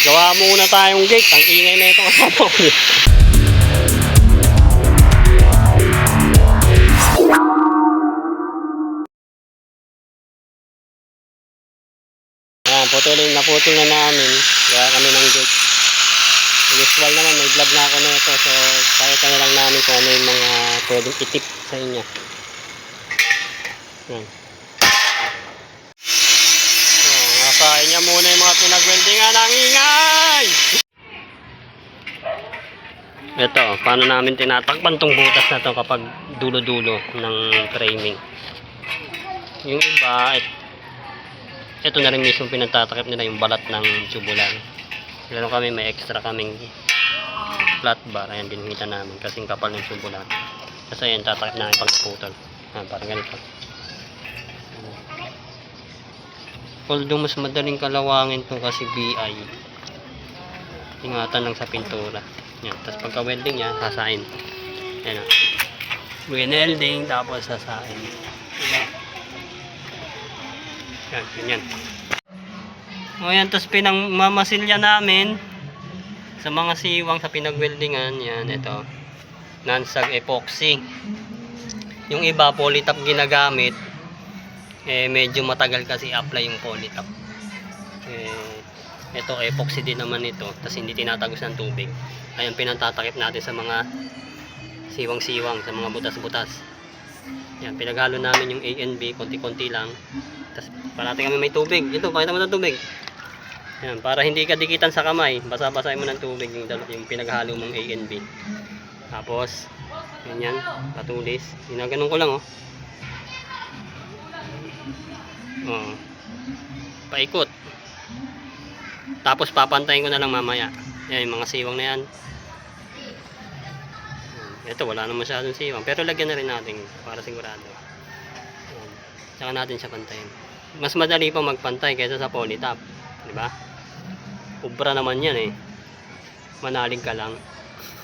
Gawa muna tayong gate. Ang ingay na ito kasama ko. Ayan, putulin, naputol na namin. Gawa kami ng gate. Usual naman, may vlog na ako na ito. So, pakita na lang namin kung ano yung mga pwedeng itip sa inyo. Yan. So, nasahin niya muna yung mga pinagweldingan ng ingay! Ito, paano namin tinatakpan tong butas na to kapag dulo-dulo ng framing. Yung iba, et, ito na rin mismo pinagtatakip nila yung balat ng tubular. Meron kami, may extra kaming flat bar. Ayan, binihita namin kasing kapal ng tubular. Kasi ayan, tatakip namin pag naputol. Ayan, parang ganito. Although mas madaling kalawangin to kasi BI. Ingatan lang sa pintura. Yan. Tapos pagka welding niya, sasain. Yan o. Winelding, tapos sasain. Yan, ganyan. O yan, tapos pinangmamasilya namin sa mga siwang sa pinagweldingan. Yan, ito. Nansag epoxy. Yung iba, polytop ginagamit. Eh, medyo matagal kasi apply yung polytop. Eh, ito, epoxy din naman ito. Tapos hindi tinatagos ng tubig. Ayan, pinantatakip natin sa mga siwang-siwang, sa mga butas-butas. Yan, pinaghalo namin yung A and B, konti-konti lang. Tapos, parati kami may tubig. Ito, pakita mo ng tubig. Yan, para hindi ka dikitan sa kamay, basa-basahin mo ng tubig yung, yung pinaghalo mong A and B. Tapos, ganyan, patulis. Ginaganon ko lang, oh. Oh. Paikot. Tapos papantayin ko na lang mamaya. Yan, yung mga siwang na yan. Ito, wala naman masyadong siwang. Pero lagyan na rin natin para sigurado. Yan. Tsaka natin siya pantayin. Mas madali pa magpantay kaysa sa polytop. Di ba? Ubra naman yan eh. Manalig ka lang.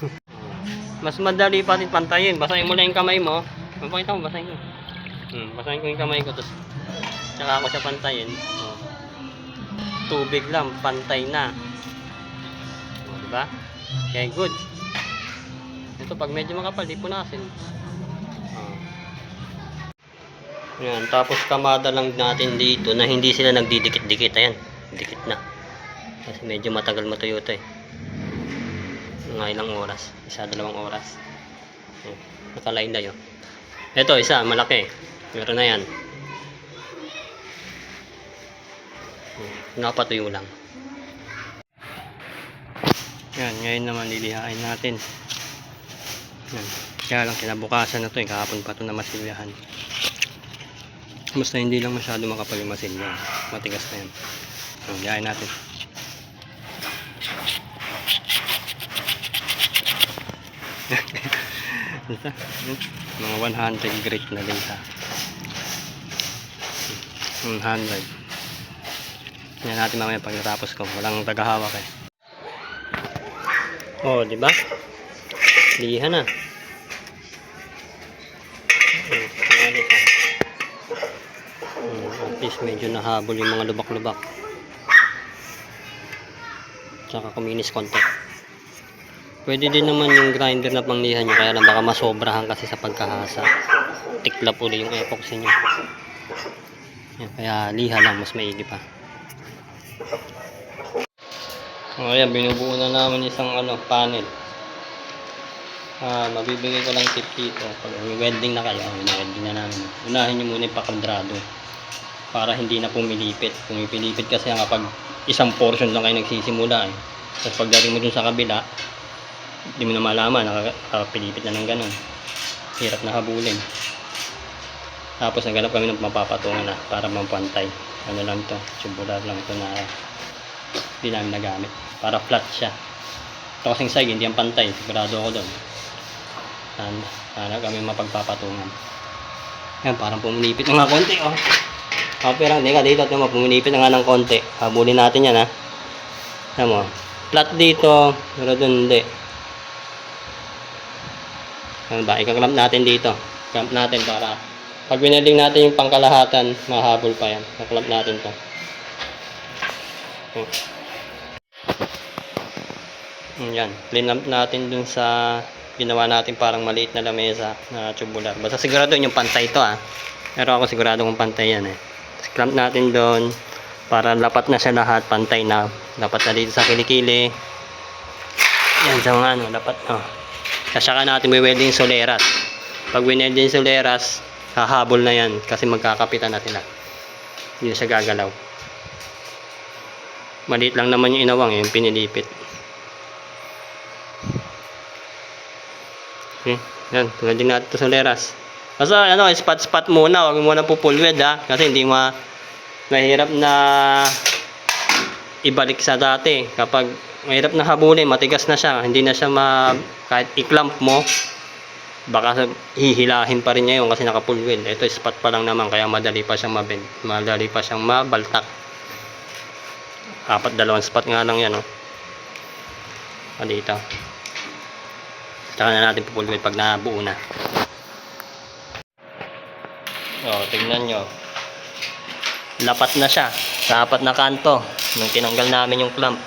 Mas madali pa rin pantayin. Basahin mo lang yung kamay mo. Mapakita mo, basahin mo. Hmm, basahin ko yung kamay ko. Tapos, tsaka ako siya pantayin. Oh. Tubig lang, pantay na. Oh, diba? Okay, good. Ito, pag medyo makapal, di punasin. Oh. Yan, tapos kamada lang natin dito na hindi sila nagdidikit-dikit. Ayan, dikit na. Kasi medyo matagal matuyo ito eh. Mga ilang oras. Isa, dalawang oras. Ayan, nakalain na yun. Ito, isa, malaki. Meron na yan. Napatuyo lang. Yan, ngayon naman lilihain natin. Yan. Kaya lang kinabukasan na to eh. Kahapon pa to na masilyahan. Basta hindi lang masyado makapal yung masilya. Matigas na yan. Yan, lihain natin. Yun. mga 100 grit na din sa 100 yan natin mamaya pagkatapos ko walang tagahawak eh oh di ba liha na pa? Hmm, at medyo nahabol yung mga lubak-lubak tsaka kuminis konti Pwede din naman yung grinder na panglihan nyo, kaya lang baka masobrahan kasi sa pagkahasa. Tiklap uli yung epoxy nyo. Yan, kaya liha lang, mas maigi pa. O ayan, binubuo na namin isang ano, panel. Ah, mabibigay ko lang tip dito. Pag welding na kayo, welding na namin. Unahin nyo muna yung pakadrado. Para hindi na pumilipit. Kung ipilipit kasi nga pag isang portion lang kayo nagsisimula eh. Tapos pagdating mo dun sa kabila, hindi mo na malaman, nakapilipit na ng ganun. Hirap na habulin. Tapos naghanap kami ng mapapatungan na para mampantay. Ano lang to, tubular lang to na hindi namin nagamit. Para flat siya. Ito kasing side, hindi ang pantay. Sigurado ako doon. Sana, sana kami mapagpapatungan. Yan, parang pumunipit na nga konti, oh. Okay lang, teka dito, ito mo, pumunipit na nga ng konti. Habulin natin yan, ha. Alam mo, flat dito, pero doon hindi. Ano ba? Ika-clamp natin dito. Clamp natin para pag winelding natin yung pangkalahatan, mahabol pa yan. Ika-clamp natin to. Oh. Yan, clean natin dun sa ginawa natin parang maliit na lamesa na tubular. Basta sigurado yung pantay ito ah. Pero ako sigurado kung pantay yan eh. Clamp natin doon para lapat na siya lahat, pantay na. Dapat na dito sa kilikili. Yan sa mga ano, dapat oh. Kasaka natin may welding soleras. Pag winelding soleras, hahabol na yan kasi magkakapitan na sila. Hindi siya gagalaw. Maliit lang naman yung inawang eh, yung pinilipit. Okay, yan, welding natin ito soleras. Basta ano, spot-spot muna, huwag mo full weld ha, kasi hindi ma mahirap na ibalik sa dati. Kapag mahirap na habulin, matigas na siya, hindi na siya ma kahit i-clamp mo, baka sa- hihilahin pa rin niya yun kasi naka full weld. Ito spot pa lang naman kaya madali pa siyang mabend, madali pa siyang mabaltak. Apat dalawang spot nga lang yan oh. Ah, dito. Saka na natin weld pag nabuo na. Oh, tingnan nyo. Lapat na siya sa apat na kanto nung tinanggal namin yung clamp.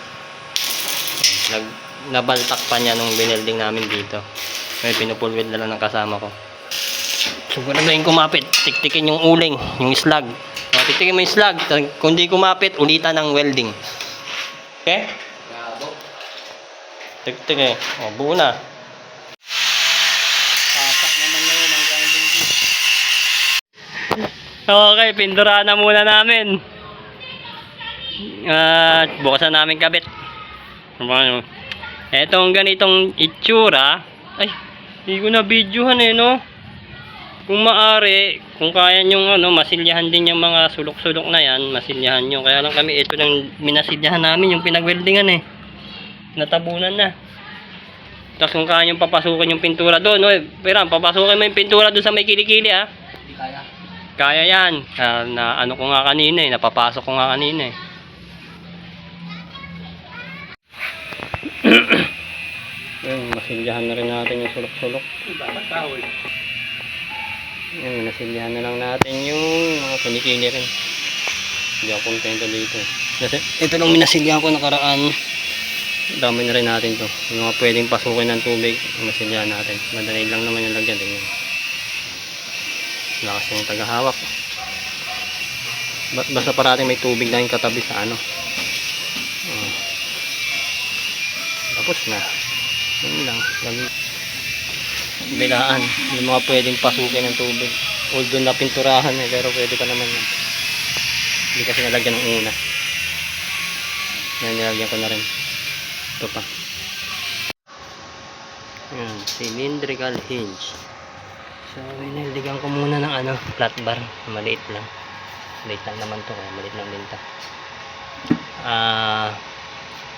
Nag nabaltak pa niya nung binelding namin dito. May pinupulwid na lang ng kasama ko. Siguraduhin kumapit, tiktikin yung uling, yung slag. O, tiktikin mo yung slag. Kung di kumapit, ulitan ng welding. Okay? Tiktik eh. O, buo na. Pasak naman na yun ang grinding disc. Okay, pinduraan na muna namin. At bukasan namin kabit. Ano? Etong ganitong itsura. Ay, hindi ko na videohan eh, no? Kung maari, kung kaya nyong ano, masilyahan din yung mga sulok-sulok na yan, masilyahan nyo. Kaya lang kami, ito lang minasilyahan namin, yung pinagweldingan eh. Natabunan na. Tapos kung kaya nyong papasukin yung pintura doon, no? Pero papasukin mo yung pintura doon sa may kilikili ah. Hindi kaya. Kaya yan. Ah, na ano ko nga kanina eh. Napapasok ko nga kanina eh. Ayun, masilyahan na rin natin yung sulok-sulok. Dapat tawid. Ayun, nasilyahan na lang natin yung mga kinikili rin. Hindi ako kontento dito. Kasi ito lang minasilyahan ko nakaraan. Dami na rin natin to. Yung mga pwedeng pasukin ng tubig, masilyahan natin. Madali lang naman yung lagyan. Tingnan. Lakas yung tagahawak. Ba- basta parating may tubig na yung katabi sa ano. Oh. Tapos na. Yun lang. Lagi. Bilaan. Yung mga pwedeng pasukin ng tubig. Although na pinturahan eh, pero pwede pa naman yun. Hindi kasi nalagyan ng una. Yan, nilagyan ko na rin. Ito pa. Yan, cylindrical hinge. So, inildigan ko muna ng ano, flat bar. Maliit lang. Maliit lang naman to, kaya maliit lang din to. Ah,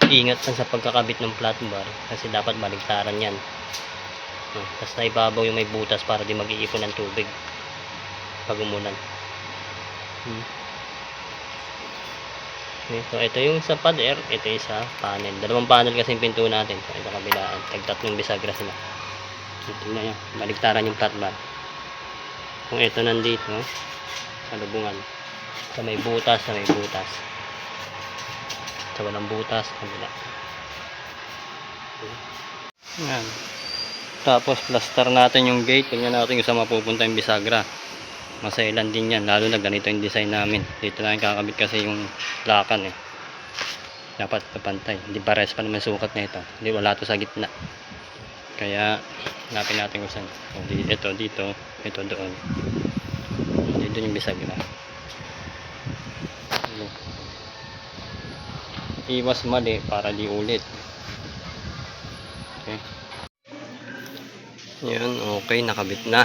ingat lang sa pagkakabit ng flat bar kasi dapat baligtaran yan. Hmm, Tapos na ibabaw yung may butas para di mag-iipon ng tubig pag umulan. Hmm. So ito yung sa pader, ito yung sa panel. Dalawang panel kasi yung pinto natin. So ito kabilaan. Tag tatlong bisagra sila. So, tingnan nyo, baligtaran yung flat bar. Kung ito nandito, sa lubungan. Sa may butas, sa may butas. Sa walang butas, kabila. Yan. Tapos plaster natin yung gate. Tingnan natin kung saan mapupunta yung bisagra. Masailan din yan. Lalo na ganito yung design namin. Dito lang kakabit kasi yung lakan eh. Dapat kapantay. Hindi pares pa naman sukat na ito. Hindi wala to sa gitna. Kaya hanapin natin kung saan. Ito dito. Ito doon. Dito yung bisagra. Ano. Iwas mali para di ulit. Okay. Yan, okay, nakabit na.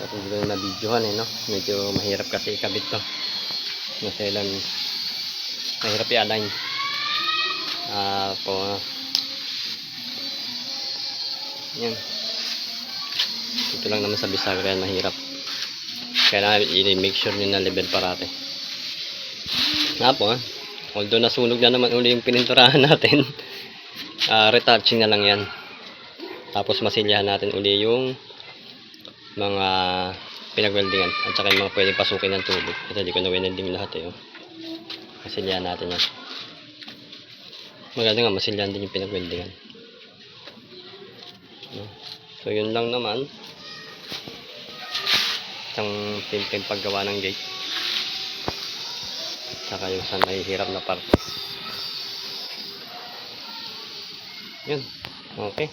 At hindi ko na videohan eh, no? Medyo mahirap kasi ikabit to. Masailan, mahirap i-align. Ah, po, yan. Ito lang naman sa bisagra yan, mahirap. Kaya i-make sure nyo na level parate. Po, ah. although nasunog na naman uli yung pininturahan natin, ah retouching na lang yan. Tapos masilyahan natin uli yung mga pinagweldingan at saka yung mga pwedeng pasukin ng tubig. Ito, di ko na winelding lahat eh. Oh. Masilyahan natin yan. Maganda nga, masilyan din yung pinag-weldingan. So, yun lang naman. Isang simpleng paggawa ng gate. Saka yung sa mahihirap na parte. Yun. Okay.